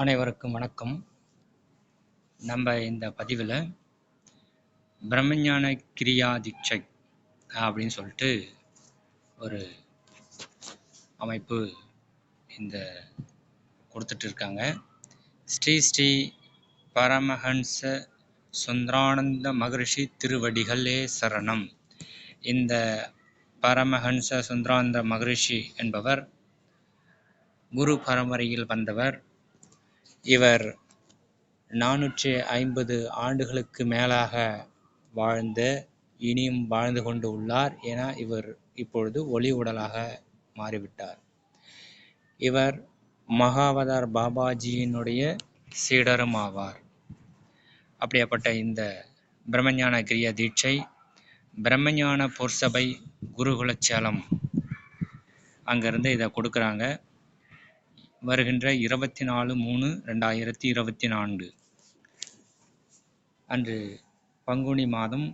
அனைவருக்கும் வணக்கம். நம்ம இந்த பதிவில் பிரம்மஞான கிரியா தீட்சை அப்படின்னு சொல்லிட்டு ஒரு அமைப்பு இந்த கொடுத்துட்டு இருக்காங்க. ஸ்ரீ ஸ்ரீ பரமஹன்ச சுந்தரானந்த மகரிஷி திருவடிகளே சரணம். இந்த பரமஹன்ச சுந்தரானந்த மகரிஷி என்பவர் குரு பரம்பரையில் வந்தவர். இவர் நானூற்றி ஐம்பது ஆண்டுகளுக்கு மேலாக வாழ்ந்து இனியும் வாழ்ந்து கொண்டு உள்ளார் என இவர் இப்பொழுது ஒளி உடலாக மாறிவிட்டார். இவர் மகாவதார் பாபாஜியினுடைய சீடரும் ஆவார். அப்படியாப்பட்ட இந்த பிரம்மஞான கிரிய தீட்சை பிரம்மஞான பொற்சபை குருகுலச்சேலம் அங்கேருந்து இதை கொடுக்குறாங்க. வருகின்ற இருபத்தி நாலு மூணு ரெண்டாயிரத்தி இருபத்தி நான்கு. அன்று பங்குனி மாதம்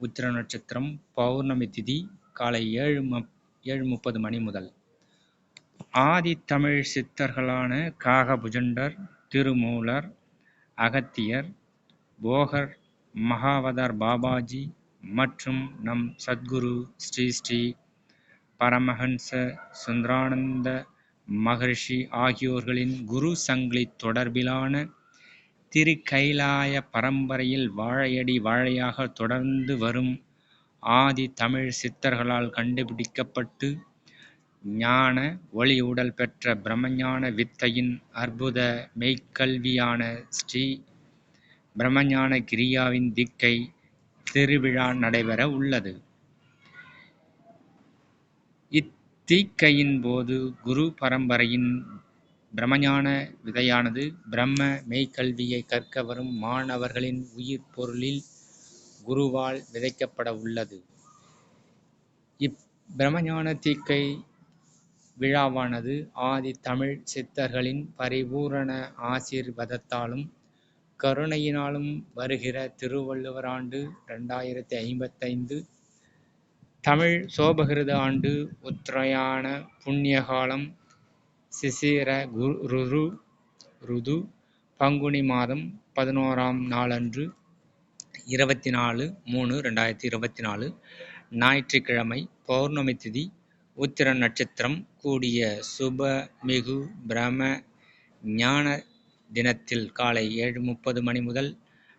உத்திர நட்சத்திரம் பௌர்ணமி திதி காலை ஏழு ஏழு முப்பது மணி முதல். ஆதி தமிழ் சித்தர்களான காகபுஜண்டர் திருமூலர் அகத்தியர் போகர் மகாவதார் பாபாஜி மற்றும் நம் சத்குரு ஸ்ரீ ஸ்ரீ பரமஹன்ச சுந்தரானந்த மகர்ஷி ஆகியோர்களின் குரு சங்கிலி தொடர்பிலான திரு கைலாய பரம்பரையில் வாழையடி வாழையாக தொடர்ந்து வரும் ஆதி தமிழ் சித்தர்களால் கண்டுபிடிக்கப்பட்டு ஞான ஒளி உடல் பெற்ற பிரம்மஞான வித்தையின் அற்புத மெய்க்கல்வியான ஸ்ரீ பிரம்மஞான கிரியாவின் திக்கை திருவிழா நடைபெற உள்ளது. தீக்கையின் போது குரு பரம்பரையின் பிரம்மஞான விதையானது பிரம்ம மெய்க்கல்வியை கற்க வரும் மாணவர்களின் உயிர் பொருளில் குருவால் விதைக்கப்பட உள்ளது. இப்பிரமஞான தீக்கை விழாவானது ஆதி தமிழ் சித்தர்களின் பரிபூரண ஆசீர்வாதத்தாலும் கருணையினாலும் வருகிற திருவள்ளுவர் ஆண்டு ரெண்டாயிரத்தி ஐம்பத்தைந்து தமிழ் சோபகிருத ஆண்டு உத்தராயண புண்ணியகாலம் சிசிர ருரு ருது பங்குனி மாதம் பதினோராம் நாளன்று இருபத்தி நாலு மூணு ரெண்டாயிரத்தி இருபத்தி நாலு ஞாயிற்றுக்கிழமை பௌர்ணமி திதி உத்திர நட்சத்திரம் கூடிய சுபமிகு பிரம ஞான தினத்தில் காலை ஏழு முப்பது மணி முதல்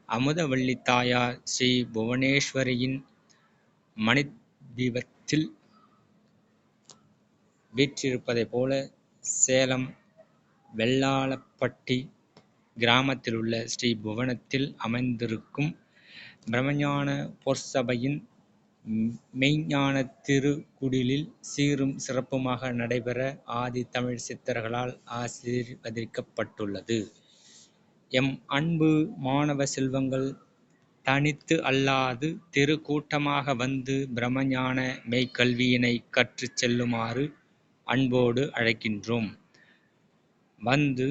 அமுதவள்ளி தாயார் ஸ்ரீ புவனேஸ்வரியின் தீபத்தில் வீற்றிருப்பதைப் போல சேலம் வெள்ளாளப்பட்டி கிராமத்தில் உள்ள ஸ்ரீ புவனத்தில் அமைந்திருக்கும் பிரம்மஞான பொற்சபையின் மெய்ஞான திருக்குடிலில் சீரும் சிறப்புமாக நடைபெற ஆதி தமிழ் சித்தர்களால் ஆசீர்வதிக்கப்பட்டுள்ளது. எம் அன்பு மாணவ செல்வங்கள் தனித்து அல்லாது திருக்கூட்டமாக வந்து பிரம்மஞான மெய்க்கல்வியினை கற்றுச் செல்லுமாறு அன்போடு அழைக்கின்றோம். வந்து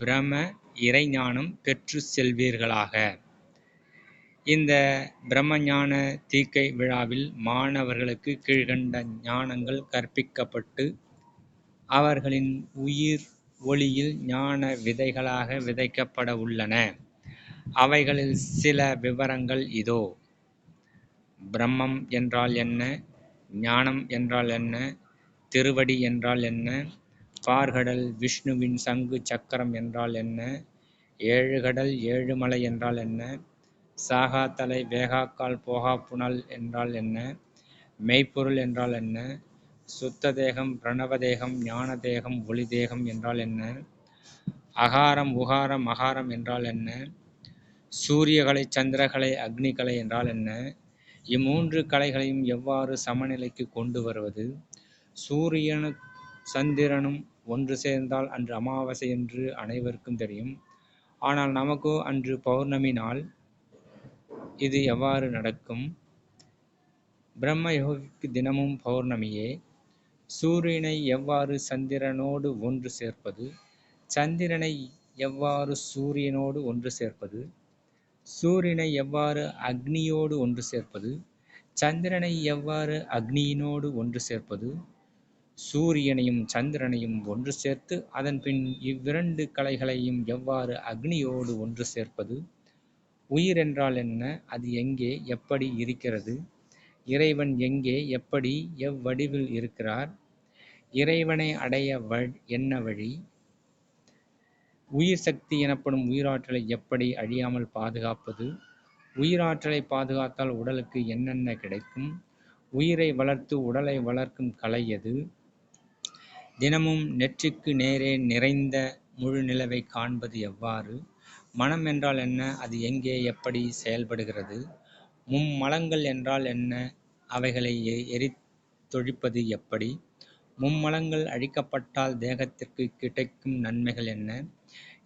பிரம இறைஞானம் பெற்று செல்வீர்களாக. இந்த பிரம்மஞான தீக்கை விழாவில் மாணவர்களுக்கு கீழ்கண்ட ஞானங்கள் கற்பிக்கப்பட்டு அவர்களின் உயிர் ஒளியில் ஞான விதைகளாக விதைக்கப்பட உள்ளன. அவைகளில் சில விவரங்கள் இதோ. பிரம்மம் என்றால் என்ன? ஞானம் என்றால் என்ன? திருவடி என்றால் என்ன? பார்கடல் விஷ்ணுவின் சங்கு சக்கரம் என்றால் என்ன? ஏழு கடல் ஏழுமலை என்றால் என்ன? சாகாத்தலை வேகாக்கால் போகா புனல் என்றால் என்ன? மெய்ப்பொருள் என்றால் என்ன? சுத்த தேகம் பிரணவ தேகம் ஞான தேகம் ஒளி தேகம் என்றால் என்ன? அகாரம் உகாரம் மகாரம் என்றால் என்ன? சூரியகலை சந்திரகலை அக்னிகலை என்றால் என்ன? இம்மூன்று கலைகளையும் எவ்வாறு சமநிலைக்கு கொண்டு வருவது? சூரியனும் சந்திரனும் ஒன்று சேர்ந்தால் அன்று அமாவாசை என்று அனைவருக்கும் தெரியும். ஆனால் நமக்கோ அன்று பௌர்ணமி நாள் இது எவ்வாறு நடக்கும்? பிரம்ம யோகிக்கு தினமும் பௌர்ணமியே. சூரியனை எவ்வாறு சந்திரனோடு ஒன்று சேர்ப்பது? சந்திரனை எவ்வாறு சூரியனோடு ஒன்று சேர்ப்பது? சூரியனை எவ்வாறு அக்னியோடு ஒன்று சேர்ப்பது? சந்திரனை எவ்வாறு அக்னியினோடு ஒன்று சேர்ப்பது? சூரியனையும் சந்திரனையும் ஒன்று சேர்த்து அதன் பின் இவ்விரண்டு கலைகளையும் எவ்வாறு அக்னியோடு ஒன்று சேர்ப்பது? உயிர் என்றால் என்ன? அது எங்கே எப்படி இருக்கிறது? இறைவன் எங்கே எப்படி எவ்வடிவில் இருக்கிறார்? இறைவனை அடைய வ என்ன வழி? உயிர் சக்தி எனப்படும் உயிராற்றலை எப்படி அழியாமல் பாதுகாப்பது? உயிராற்றலை பாதுகாத்தால் உடலுக்கு என்னென்ன கிடைக்கும்? உயிரை வளர்த்து உடலை வளர்க்கும் கலை எது? தினமும் நெற்றிக்கு நேரே நிறைந்த முழு நிலவை காண்பது எவ்வாறு? மனம் என்றால் என்ன? அது எங்கே எப்படி செயல்படுகிறது? மும்மலங்கள் என்றால் என்ன? அவைகளை எ- எரித்தொழிப்பது எப்படி? மும்மலங்கள் அழிக்கப்பட்டால் தேகத்திற்கு கிடைக்கும் நன்மைகள் என்ன?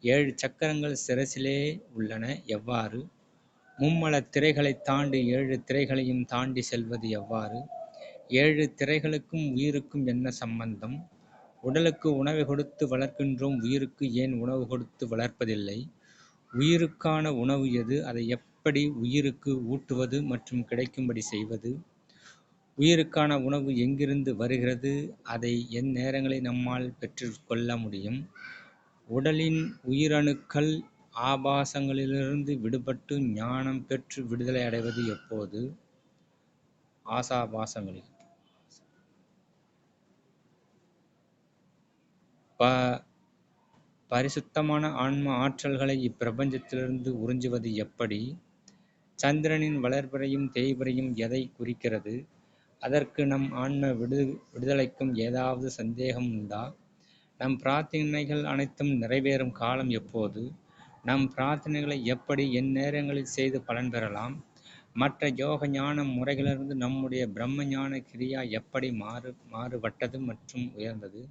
ஏழு சக்கரங்கள் சிரசிலே உள்ளன. எவ்வாறு? மும்மல திரைகளை தாண்டி ஏழு திரைகளையும் தாண்டி செல்வது எவ்வாறு? ஏழு திரைகளுக்கும் உயிருக்கும் என்ன சம்பந்தம்? உடலுக்கு உணவை கொடுத்து வளர்க்கின்றோம். உயிருக்கு ஏன் உணவு கொடுத்து வளர்ப்பதில்லை? உயிருக்கான உணவு எது? அதை எப்படி உயிருக்கு ஊட்டுவது மற்றும் கிடைக்கும்படி செய்வது? உயிருக்கான உணவு எங்கிருந்து வருகிறது? அதை எந்நேரங்களில் நம்மால் பெற்றுக்கொள்ள முடியும். உடலின் உயிரணுக்கள் ஆபாசங்களிலிருந்து விடுபட்டு ஞானம் பெற்று விடுதலை அடைவது எப்போது? ஆசாபாசங்களில். ப பரிசுத்தமான ஆன்ம ஆற்றல்களை இப்பிரபஞ்சத்திலிருந்து உறிஞ்சுவது எப்படி? சந்திரனின் வளர்பிறையும் தேய்பிறையும் எதை குறிக்கிறது? அதற்கு நம் ஆன்ம விடு விடுதலைக்கும் ஏதாவது சந்தேகம் உண்டா? நம் பிரார்த்தனைகள் அனைத்தும் நிறைவேறும் காலம் எப்போது? நம் பிரார்த்தனைகளை எப்படி எந்நேரங்களில் செய்து பலன் பெறலாம்? மற்ற யோக ஞான முறைகளிலிருந்து நம்முடைய பிரம்ம ஞான கிரியா எப்படி மாறு மாறுபட்டது மற்றும் உயர்ந்தது?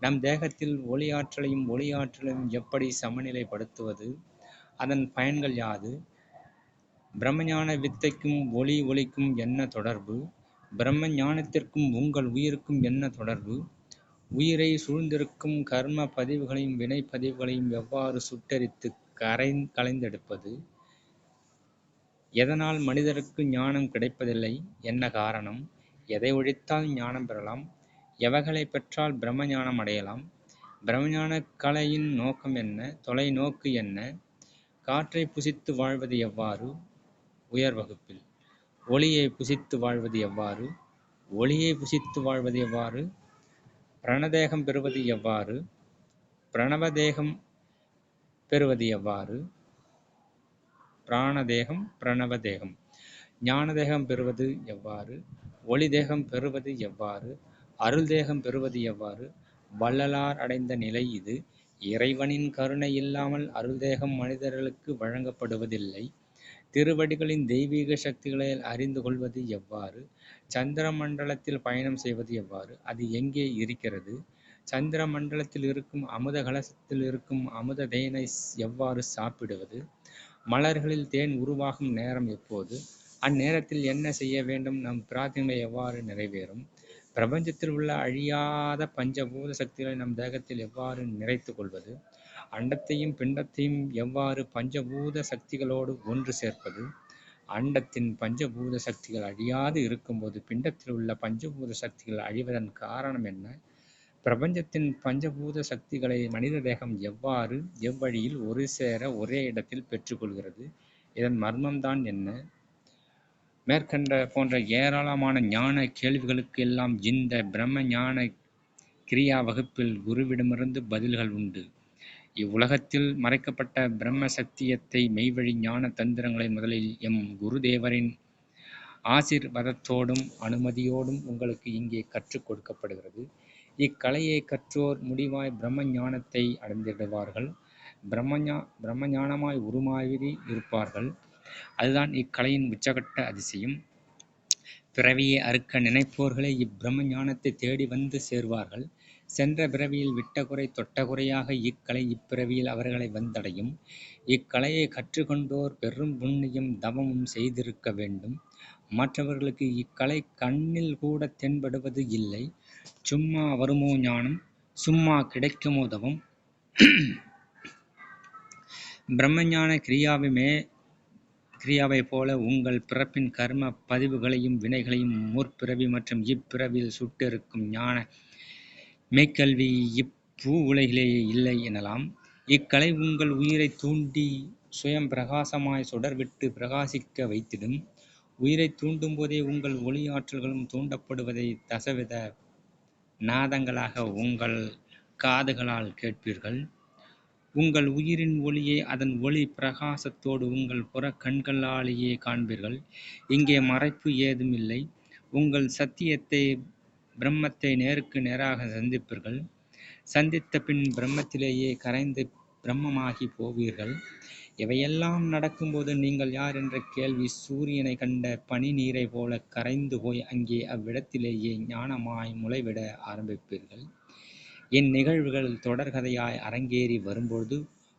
நம் தேகத்தில் ஒளி ஆற்றலையும் ஒளி ஆற்றலையும் எப்படி சமநிலைப்படுத்துவது? அதன் பயன்கள் யாது? பிரம்மஞான வித்தைக்கும் ஒளி ஒளிக்கும் என்ன தொடர்பு? பிரம்ம ஞானத்திற்கும் உங்கள் உயிருக்கும் என்ன தொடர்பு? உயிரை சூழ்ந்திருக்கும் கர்ம பதிவுகளையும் வினை பதிவுகளையும் எவ்வாறு சுட்டரித்து கரை கலைந்தெடுப்பது? எதனால் மனிதருக்கு ஞானம் கிடைப்பதில்லை? என்ன காரணம்? எதை ஒழித்தால் ஞானம் பெறலாம்? எவைகளை பெற்றால் பிரம்ம ஞானம் அடையலாம்? பிரம்மஞான கலையின் நோக்கம் என்ன? தொலைநோக்கு என்ன? காற்றை புசித்து வாழ்வது எவ்வாறு? உயர் வகுப்பில். ஒளியை புசித்து வாழ்வது எவ்வாறு? ஒளியை புசித்து வாழ்வது எவ்வாறு? பிரணதேகம் பெறுவது எவ்வாறு? பிரணவதேகம் பெறுவது எவ்வாறு? பிராணதேகம் பிரணவதேகம். ஞானதேகம் பெறுவது எவ்வாறு? ஒளி தேகம் பெறுவது எவ்வாறு? அருள் தேகம் பெறுவது எவ்வாறு? வள்ளலார் அடைந்த நிலை இது. இறைவனின் கருணை இல்லாமல் அருள் தேகம் மனிதர்களுக்கு வழங்கப்படுவதில்லை. திருவடிகளின் தெய்வீக சக்திகளை அறிந்து கொள்வது எவ்வாறு? சந்திர மண்டலத்தில் பயணம் செய்வது எவ்வாறு? அது எங்கே இருக்கிறது? சந்திர மண்டலத்தில் இருக்கும் அமுத கலசத்தில் இருக்கும் அமுத தேனை எவ்வாறு சாப்பிடுவது? மலர்களில் தேன் உருவாகும் நேரம் எப்போது? அந்நேரத்தில் என்ன செய்ய வேண்டும்? நம் பிரார்த்தனை எவ்வாறு நிறைவேறும்? பிரபஞ்சத்தில் உள்ள அழியாத பஞ்சபூத சக்திகளை நம் தேகத்தில் எவ்வாறு நிறைத்து கொள்வது? அண்டத்தையும் பிண்டத்தையும் எவ்வாறு பஞ்சபூத சக்திகளோடு ஒன்று சேர்ப்பது? அண்டத்தின் பஞ்சபூத சக்திகள் அழியாது இருக்கும்போது பிண்டத்தில் உள்ள பஞ்சபூத சக்திகள் அழிவதன் காரணம் என்ன? பிரபஞ்சத்தின் பஞ்சபூத சக்திகளை மனித தேகம் எவ்வாறு எவ்வழியில் ஒரு சேர ஒரே இடத்தில் பெற்றுக்கொள்கிறது? இதன் மர்மம்தான் என்ன? மேற்கண்ட போன்ற ஏராளமான ஞான கேள்விகளுக்கு எல்லாம் இந்த பிரம்ம ஞான கிரியா வகுப்பில் குருவிடமிருந்து பதில்கள் உண்டு. இவ்வுலகத்தில் மறைக்கப்பட்ட பிரம்ம சத்தியத்தை மெய்வழி ஞான தந்திரங்களை முதலில் எம் குருதேவரின் ஆசீர்வாதத்தோடும் அனுமதியோடும் உங்களுக்கு இங்கே கற்றுக் கொடுக்கப்படுகிறது. இக்கலையை கற்றோர் முடிவாய் பிரம்ம ஞானத்தை அடைந்திடுவார்கள். பிரம்மஞா பிரம்ம ஞானமாய் உருமாறி இருப்பார்கள். அதுதான் இக்கலையின் உச்சகட்ட அதிசயம். பிறவியை அறுக்க நினைப்போர்களே இப்பிரம்ம ஞானத்தை தேடி வந்து சேர்வார்கள். சென்ற பிறவியில் விட்டகுறை தொட்டகுறையாக இக்கலை இப்பிறவியில் அவர்களை வந்தடையும். இக்கலையை கற்றுக்கொண்டோர் பெரும் புண்ணியம் தவமும் செய்திருக்க வேண்டும். மற்றவர்களுக்கு இக்கலை கண்ணில் கூட தென்படுவது இல்லை. சும்மா வருமோ ஞானம்? சும்மா கிடைக்குமோ தவம்? பிரம்மஞான கிரியாவுமே கிரியாவைப் போல உங்கள் பிறப்பின் கர்ம பதிவுகளையும் வினைகளையும் முற்பிறவி மற்றும் இப்பிறவியில் சுட்டிருக்கும் ஞான மெய்க்கல்வி இப்பூ உலகிலேயே இல்லை எனலாம். இக்கலை உங்கள் உயிரைத் தூண்டி சுயம் பிரகாசமாய் சுடர்விட்டு பிரகாசிக்க வைத்திடும். உயிரைத் தூண்டும் போதே உங்கள் ஒளி ஆற்றல்களும் தூண்டப்படுவதை தசவித நாதங்களாக உங்கள் காதுகளால் கேட்பீர்கள். உங்கள் உயிரின் ஒளியை அதன் ஒளி பிரகாசத்தோடு உங்கள் புற கண்களாலேயே காண்பீர்கள். இங்கே மறைப்பு ஏதும் இல்லை. உங்கள் சத்தியத்தை பிரம்மத்தை நேருக்கு நேராக சந்திப்பீர்கள். சந்தித்த பின் பிரம்மத்திலேயே கரைந்து பிரம்மமாகி போவீர்கள். இவையெல்லாம் நடக்கும்போது நீங்கள் யார் என்ற கேள்வி சூரியனை கண்ட பனி நீரை போல கரைந்து போய் அங்கே அவ்விடத்திலேயே ஞானமாய் முளைவிட ஆரம்பிப்பீர்கள். என் நிகழ்வுகள் தொடர்கதையாய் அரங்கேறி வரும்பொழுது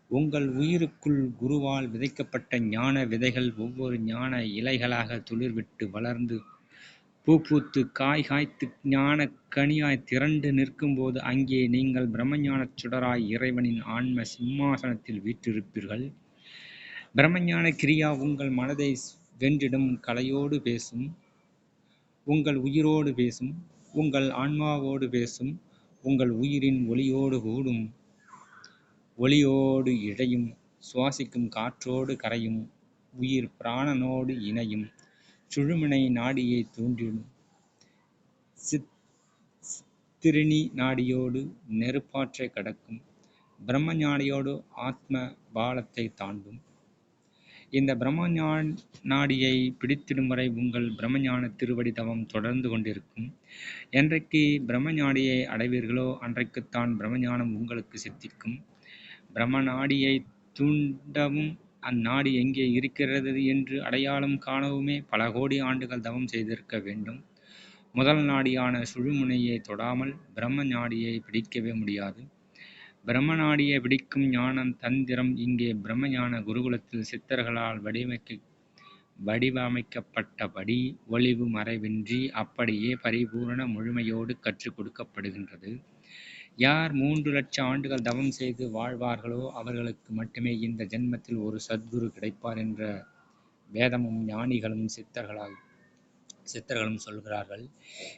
உங்கள் உயிருக்குள் குருவால் விதைக்கப்பட்ட ஞான விதைகள் ஒவ்வொரு ஞான இலைகளாக துளிர்விட்டு வளர்ந்து பூ பூத்து காய் காய்த்து ஞான கனியாய் திரண்டு நிற்கும்போது அங்கே நீங்கள் பிரம்மஞானச் சுடராய் இறைவனின் ஆன்ம சிம்மாசனத்தில் வீற்றிருப்பீர்கள். பிரம்மஞான கிரியா உங்கள் மனதை வென்றிடும் கலையோடு பேசும். உங்கள் உயிரோடு பேசும். உங்கள் ஆன்மாவோடு பேசும். உங்கள் உயிரின் ஒளியோடு கூடும். ஒளியோடு இழையும். சுவாசிக்கும் காற்றோடு கரையும். உயிர் பிராணனோடு இணையும். சுழுமனை நாடியை தூண்டிடும். சித் சித்திரிணி நாடியோடு நெருப்பாற்றை கடக்கும். பிரம்மஞானியோடு ஆத்ம பாலத்தை தாண்டும். இந்த பிரம்மஞான நாடியை பிடித்திடும் வரை உங்கள் பிரம்மஞான திருவடி தவம் தொடர்ந்து கொண்டிருக்கும். என்றைக்கு பிரம்மஞாடியை அடைவீர்களோ அன்றைக்குத்தான் பிரம்மஞானம் உங்களுக்கு சித்திக்கும். பிரம்மநாடியை தூண்டவும் அந்நாடி எங்கே இருக்கிறது என்று அடையாளம் காணவுமே பல கோடி ஆண்டுகள் தவம் செய்திருக்க வேண்டும். முதல் நாடியான சுழுமுனையை தொடாமல் பிரம்ம நாடியை பிடிக்கவே முடியாது. பிரம்ம நாடியை பிடிக்கும் ஞானம் தந்திரம் இங்கே பிரம்மஞான குருகுலத்தில் சித்தர்களால் வடிவமைக்க வடிவமைக்கப்பட்டபடி ஒளிவு மறைவின்றி அப்படியே பரிபூரண முழுமையோடு கற்றுக் கொடுக்கப்படுகின்றது. யார் மூன்று லட்சம் ஆண்டுகள் தவம் செய்து வாழ்வார்களோ அவர்களுக்கு மட்டுமே இந்த ஜென்மத்தில் ஒரு சத்குரு கிடைப்பார் என்ற வேதமும் ஞானிகளும் சித்தர்களால் சித்தர்களும் சொல்கிறார்கள்.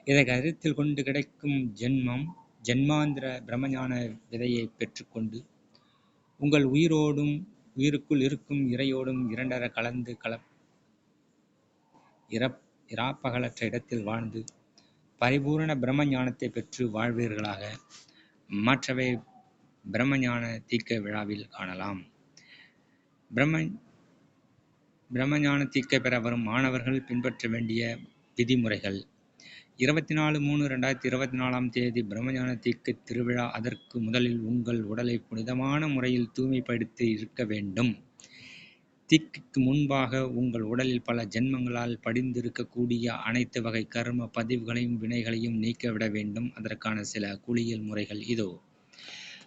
இதை கருத்தில் கொண்டு கிடைக்கும் ஜென்மம் ஜென்மாந்திர பிரம்மஞான விதையை பெற்றுக்கொண்டு உங்கள் உயிரோடும் உயிருக்குள் இருக்கும் இறையோடும் இரண்டர கலந்து கல இறப் இராப்பகலற்ற இடத்தில் வாழ்ந்து பரிபூரண பிரம்ம ஞானத்தை பெற்று வாழ்வீர்களாக. மற்றவை பிரம்மஞான தீக்க விழாவில் காணலாம். பிரம்ம பிரம்மஞான தீக்க பெற வரும் மாணவர்கள் பின்பற்ற வேண்டிய விதிமுறைகள். இருபத்தி நாலு மூணு ரெண்டாயிரத்தி இருபத்தி நாலாம் தேதி பிரம்மஞான தீக்க திருவிழா அதற்கு முதலில் உங்கள் உடலை புனிதமான முறையில் தூய்மைப்படுத்தி இருக்க வேண்டும். தீக்குக்கு முன்பாக உங்கள் உடலில் பல ஜென்மங்களால் படிந்திருக்கக்கூடிய அனைத்து வகை கர்ம பதிவுகளையும் வினைகளையும் நீக்கிவிட வேண்டும். அதற்கான சில குளியல் முறைகள் இதோ.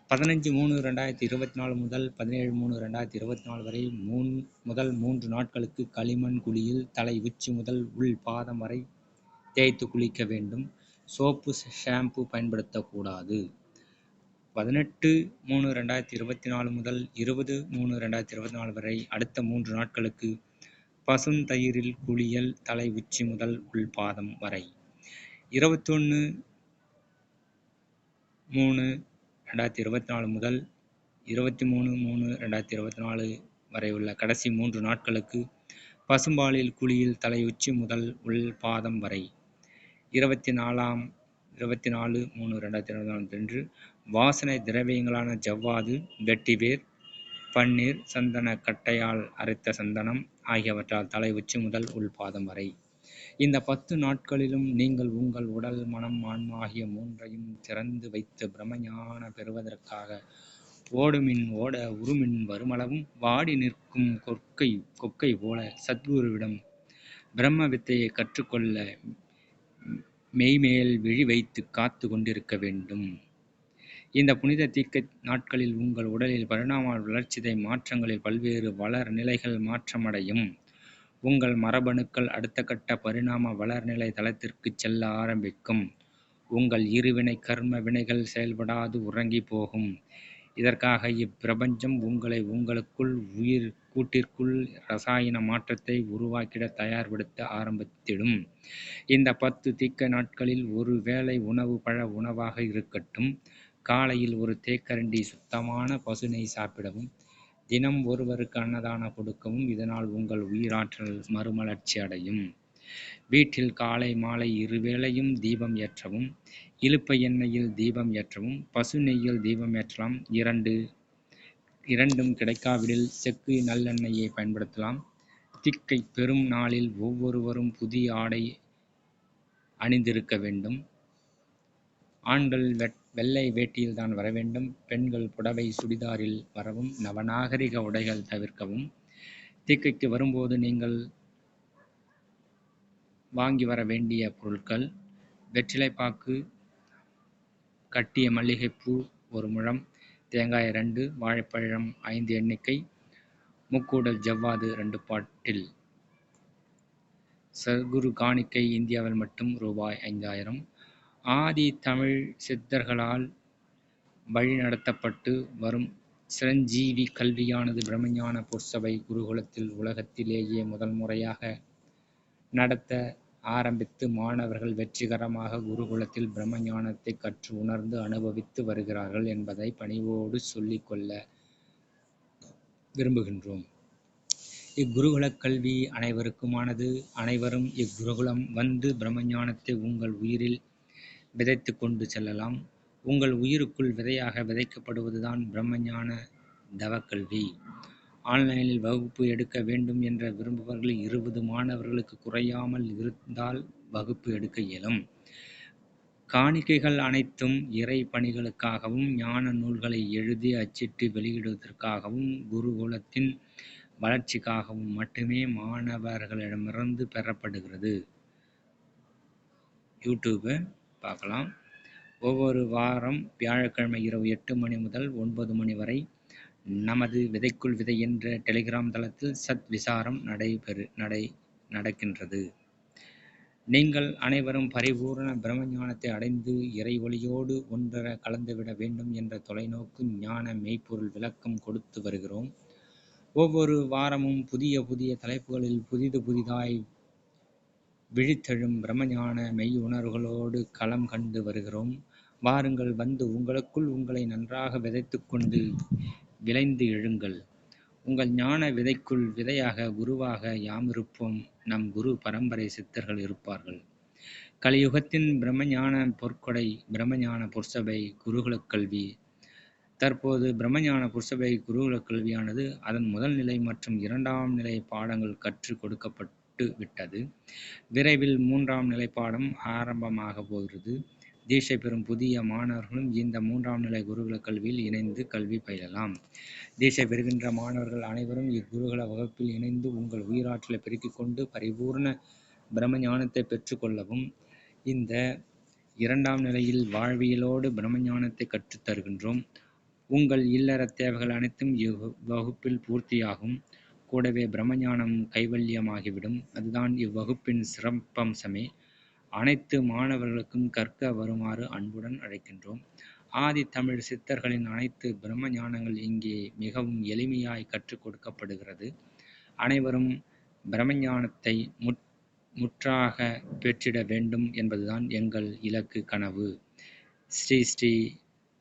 பதினஞ்சு மூணு ரெண்டாயிரத்தி இருபத்தி நாலு முதல் பதினேழு மூணு ரெண்டாயிரத்தி இருபத்தி நாலு வரை மூன் முதல் மூன்று நாட்களுக்கு களிமண் குழியில் தலை உச்சி முதல் உள் பாதம் வரை தேய்த்து குளிக்க வேண்டும். சோப்பு ஷாம்பு பயன்படுத்தக்கூடாது. பதினெட்டு மூணு ரெண்டாயிரத்தி இருபத்தி நாலு முதல் இருபது மூணு ரெண்டாயிரத்தி இருபத்தி நாலு வரை அடுத்த மூன்று நாட்களுக்கு பசுந்தயிரில் குளியல் தலை உச்சி முதல் உள்பாதம் வரை. இருபத்தொன்று மூணு ரெண்டாயிரத்தி இருபத்தி நாலு முதல் இருபத்தி மூணு மூணு ரெண்டாயிரத்தி இருபத்தி நாலு வரை உள்ள கடைசி மூன்று நாட்களுக்கு பசும்பாலில் குளியில் தலை உச்சி முதல் உள் பாதம் வரை. இருபத்தி நாலாம் இருபத்தி நாலு மூணு ரெண்டாயிரத்தி இருபத்தி நாலு அன்று வாசனை திரவியங்களான ஜவ்வாது வெட்டிவேர் பன்னீர் சந்தன கட்டையால் அரைத்த சந்தனம் ஆகியவற்றால் தலை உச்சி முதல் உள்பாதம் வரை. இந்த பத்து நாட்களிலும் நீங்கள் உங்கள் உடல் மனம் ஆன்மா ஆகிய மூன்றையும் திறந்து வைத்து பிரம்மஞான பெறுவதற்காக ஓடுமின் ஓட உருமின் வருமளவும் வாடி நிற்கும் கொற்கை கொக்கை போல சத்குருவிடம் பிரம்ம வித்தையை கற்றுக்கொள்ள மெய்மேல் விழி வைத்து காத்து கொண்டிருக்க வேண்டும். இந்த புனித தீக்க நாட்களில் உங்கள் உடலில் பரிணாம வளர்ச்சிதை மாற்றங்களில் பல்வேறு வளர் நிலைகள் மாற்றமடையும். உங்கள் மரபணுக்கள் அடுத்த கட்ட பரிணாம வளர்நிலை தளத்திற்கு செல்ல ஆரம்பிக்கும். உங்கள் இருவினை கர்ம வினைகள் செயல்படாது உறங்கி போகும். இதற்காக இப்பிரபஞ்சம் உங்களை உங்களுக்குள் உயிர் கூட்டிற்குள் ரசாயன மாற்றத்தை உருவாக்கிட தயார்படுத்த ஆரம்பித்திடும். இந்த பத்து தீக்க நாட்களில் ஒரு வேளை உணவு பழ உணவாக இருக்கட்டும். காலையில் ஒரு தேக்கரண்டி சுத்தமான பசுனை சாப்பிடவும் தினம் ஒருவருக்கு அன்னதானம் கொடுக்கவும் இதனால் உங்கள் உயிராற்றல் மறுமலர்ச்சி அடையும். வீட்டில் காலை மாலை இருவேளையும் தீபம் ஏற்றவும் இழுப்ப எண்ணெயில் தீபம் ஏற்றவும் பசு நெய்யில் தீபம் ஏற்றலாம். இரண்டு இரண்டும் கிடைக்காவிடில் செக்கு நல்லெண்ணெயை பயன்படுத்தலாம். திக்கை பெறும் நாளில் ஒவ்வொருவரும் புதிய ஆடை அணிந்திருக்க வேண்டும். ஆண்கள் வெட் வெள்ளை வேட்டியில் தான் வர வேண்டும். பெண்கள் புடவை சுடிதாரில் வரவும் நவநாகரிக உடைகள் தவிர்க்கவும். தீக்கைக்கு வரும்போது நீங்கள் வாங்கி வர வேண்டிய பொருட்கள் வெற்றிலைப்பாக்கு கட்டிய மல்லிகைப்பூ ஒரு முழம் தேங்காய் ரெண்டு வாழைப்பழம் ஐந்து எண்ணிக்கை முக்கூடல் ஜவ்வாது ரெண்டு பாட்டில். சர்க்குரு காணிக்கை இந்தியாவில் மட்டும் ரூபாய் ஐந்தாயிரம். ஆதி தமிழ் சித்தர்களால் வழிநடத்தப்பட்டு வரும் சிரஞ்சீவி கல்வியானது பிரம்மஞான பொற்சபை குருகுலத்தில் உலகத்திலேயே முதல் முறையாக நடத்த ஆரம்பித்து மாணவர்கள் வெற்றிகரமாக குருகுலத்தில் பிரம்மஞானத்தை கற்று உணர்ந்து அனுபவித்து வருகிறார்கள் என்பதை பணிவோடு சொல்லிக் கொள்ள விரும்புகின்றோம். இக்குருகுல கல்வி அனைவருக்குமானது. அனைவரும் இக்குருகுலம் வந்து பிரம்மஞானத்தை உங்கள் உயிரில் விதைத்து கொண்டு செல்லலாம். உங்கள் உயிருக்குள் விதையாக விதைக்கப்படுவதுதான் பிரம்மஞான தவக்கல்வி. ஆன்லைனில் வகுப்பு எடுக்க வேண்டும் என்ற விரும்புபவர்கள் இருபது மாணவர்களுக்கு குறையாமல் இருந்தால் வகுப்பு எடுக்க இயலும். காணிக்கைகள் அனைத்தும் இறை பணிகளுக்காகவும் ஞான நூல்களை எழுதி அச்சிட்டு வெளியிடுவதற்காகவும் குருகுலத்தின் வளர்ச்சிக்காகவும் மட்டுமே மாணவர்களிடமிருந்து பெறப்படுகிறது. யூடியூபை பார்க்கலாம். ஒவ்வொரு வாரம் வியாழக்கிழமை இரவு எட்டு மணி முதல் ஒன்பது மணி வரை நமது விதைக்குள் விதை என்ற டெலிகிராம் தளத்தில் சத் விசாரம் நடைபெறு நடை நடக்கின்றது. நீங்கள் அனைவரும் பரிபூர்ண பிரம்மஞானத்தை அடைந்து இறை ஒளியோடு ஒன்றர கலந்துவிட வேண்டும் என்ற தொலைநோக்கு ஞான மெய்ப்பொருள் விளக்கம் கொடுத்து வருகிறோம். ஒவ்வொரு வாரமும் புதிய புதிய தலைப்புகளில் புதிது புதிதாய் விழித்தெழும் பிரம்மஞான மெய் உணர்வுகளோடு களம் கண்டு வருகிறோம். வாருங்கள் வந்து உங்களுக்குள் உங்களை நன்றாக விதைத்து கொண்டு விளைந்து எழுங்கள். உங்கள் ஞான விதைக்குள் விதையாக குருவாக யாம் இருப்போம். நம் குரு பரம்பரை சித்தர்கள் இருப்பார்கள். கலியுகத்தின் பிரம்மஞான பொற்கொடை பிரம்மஞான பொற்சபை குருகுல கல்வி. தற்போது பிரம்மஞான புருஷபை குருகுல கல்வியானது அதன் முதல் நிலை மற்றும் இரண்டாம் நிலை பாடங்கள் கற்றுக் கொடுக்கப்பட்டு விட்டது. விரைவில் மூன்றாம் நிலை பாடம் ஆரம்பமாக போகிறது. தீட்சை பெறும் புதிய மாணவர்களும் இந்த மூன்றாம் நிலை குருகுல கல்வியில் இணைந்து கல்வி பயிலலாம். தீட்சை பெறுகின்ற மாணவர்கள் அனைவரும் இக்குருகுல வகுப்பில் இணைந்து உங்கள் உயிராற்றலை பெருக்கிக் கொண்டு பரிபூர்ண பிரம்மஞானத்தை பெற்றுக்கொள்ளவும் இந்த இரண்டாம் நிலையில் வாழ்வியலோடு பிரம்மஞானத்தை கற்றுத் தருகின்றோம். உங்கள் இல்லற தேவைகள் அனைத்தும் இவ்வகுப்பில் பூர்த்தியாகும். கூடவே பிரம்மஞானம் கைவல்யமாகிவிடும். அதுதான் இவ்வகுப்பின் சிறப்பம்சமே. அனைத்து மாணவர்களுக்கும் கற்க வருமாறு அன்புடன் அழைக்கின்றோம். ஆதி தமிழ் சித்தர்களின் அனைத்து பிரம்ம ஞானங்கள் இங்கே மிகவும் எளிமையாய் கற்றுக் கொடுக்கப்படுகிறது. அனைவரும் பிரம்மஞானத்தை முற் முற்றாக பெற்றிட வேண்டும் என்பதுதான் எங்கள் இலக்கு கனவு. ஸ்ரீ ஸ்ரீ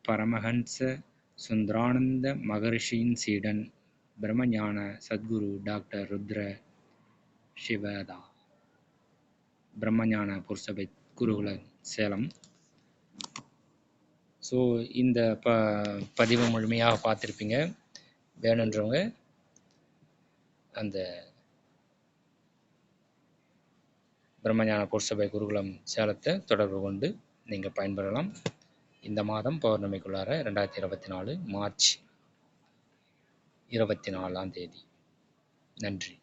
பரமஹன்ச சுந்தரானந்த மகரிஷியின் சீடன் பிரம்மஞான சத்குரு டாக்டர் ருத்ர சிவதா. பிரம்மஞான புருஷபை குருகுல சேலம். ஸோ இந்த ப பதிவு முழுமையாக பார்த்துருப்பீங்க. வேணுன்றவங்க அந்த பிரம்மஞான புருஷபை குருகுலம் சேலத்தை தொடர்பு கொண்டு நீங்கள் பயன்பெறலாம். இந்த மாதம் பௌர்ணமிக்குள்ளார ரெண்டாயிரத்தி இருபத்தி நாலு மார்ச் இருபத்தி நாலாம் தேதி. நன்றி.